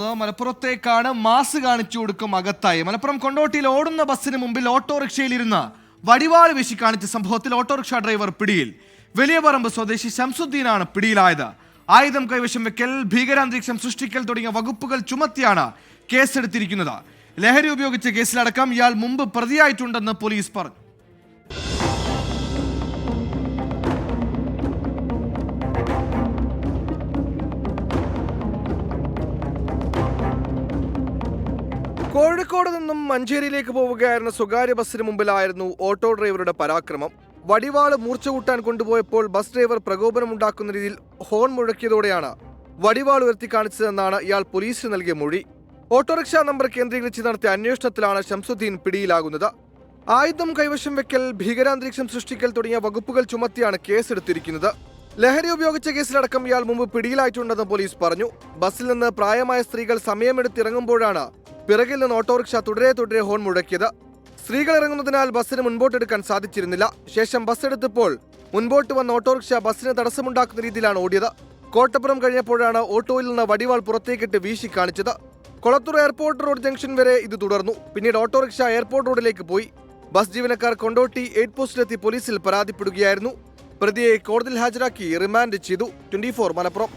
മലപ്പുറത്തേക്കാണ് mass കാണിച്ചു കൊടുക്കും അകത്തായി. മലപ്പുറം കൊണ്ടോട്ടിയിൽ ഓടുന്ന ബസ്സിന് മുമ്പിൽ ഓട്ടോറിക്ഷയിലിരുന്ന വടിവാൾ വീശി കാണിച്ച സംഭവത്തിൽ ഓട്ടോറിക്ഷ ഡ്രൈവർ പിടിയിൽ. വലിയ പറമ്പ് സ്വദേശി ശംസുദ്ദീനാണ് പിടിയിലായത്. ആയുധം കൈവശം വെക്കൽ ഭീകരാന്തരീക്ഷം സൃഷ്ടിക്കൽ തുടങ്ങിയ വകുപ്പുകൾ ചുമത്തിയാണ് കേസെടുത്തിരിക്കുന്നത്. ലഹരി ഉപയോഗിച്ച കേസിലടക്കം ഇയാൾ മുമ്പ് പ്രതിയായിട്ടുണ്ടെന്ന് പോലീസ് പറഞ്ഞു. കോഴിക്കോട് നിന്നും മഞ്ചേരിയിലേക്ക് പോവുകയായിരുന്ന സ്വകാര്യ ബസ്സിന് മുമ്പിലായിരുന്നു ഓട്ടോ ഡ്രൈവറുടെ പരാക്രമം. വടിവാൾ മൂർച്ച കൂട്ടാൻ കൊണ്ടുപോയപ്പോൾ ബസ് ഡ്രൈവർ പ്രകോപനമുണ്ടാക്കുന്ന രീതിയിൽ ഹോൺ മുഴക്കിയതോടെയാണ് വടിവാൾ ഉയർത്തി കാണിച്ചതെന്നാണ് ഇയാൾ പോലീസിന് നൽകിയ മൊഴി. ഓട്ടോറിക്ഷ നമ്പർ കേന്ദ്രീകരിച്ച് നടത്തിയ അന്വേഷണത്തിലാണ് ഷംസുദ്ദീൻ പിടിയിലാകുന്നത്. ആയുധം കൈവശം വെക്കൽ ഭീകരാന്തരീക്ഷം സൃഷ്ടിക്കൽ തുടങ്ങിയ വകുപ്പുകൾ ചുമത്തിയാണ് കേസെടുത്തിരിക്കുന്നത്. ലഹരി ഉപയോഗിച്ച കേസിലടക്കം ഇയാൾ മുമ്പ് പിടിയിലായിട്ടുണ്ടെന്ന് പോലീസ് പറഞ്ഞു. ബസ്സിൽ നിന്ന് പ്രായമായ സ്ത്രീകൾ സമയമെടുത്തിറങ്ങുമ്പോഴാണ് പിറകിൽ നിന്ന് ഓട്ടോറിക്ഷ തുടരെ തുടരെ ഹോൺ മുഴക്കിയത്. സ്ത്രീകൾ ഇറങ്ങുന്നതിനാൽ ബസ്സിന് മുൻപോട്ടെടുക്കാൻ സാധിച്ചിരുന്നില്ല. ശേഷം ബസ് എടുത്തപ്പോൾ മുൻപോട്ട് വന്ന ഓട്ടോറിക്ഷ ബസ്സിന് തടസ്സമുണ്ടാക്കുന്ന രീതിയിലാണ് ഓടിയത്. കോട്ടപ്പുറം കഴിഞ്ഞപ്പോഴാണ് ഓട്ടോയിൽ നിന്ന് വടിവാൾ പുറത്തേക്കിട്ട് വീശി കാണിച്ചത്. കൊളത്തൂർ എയർപോർട്ട് റോഡ് ജംഗ്ഷൻ വരെ ഇത് തുടർന്നു. പിന്നീട് ഓട്ടോറിക്ഷ എയർപോർട്ട് റോഡിലേക്ക് പോയി. ബസ് ജീവനക്കാർ കൊണ്ടോട്ടി എയ്റ്റ് പോസ്റ്റിലെത്തി പോലീസിൽ പരാതിപ്പെടുകയായിരുന്നു. പ്രതിയെ കോടതിയിൽ ഹാജരാക്കി റിമാൻഡ് ചെയ്തു. ട്വന്റി മലപ്പുറം.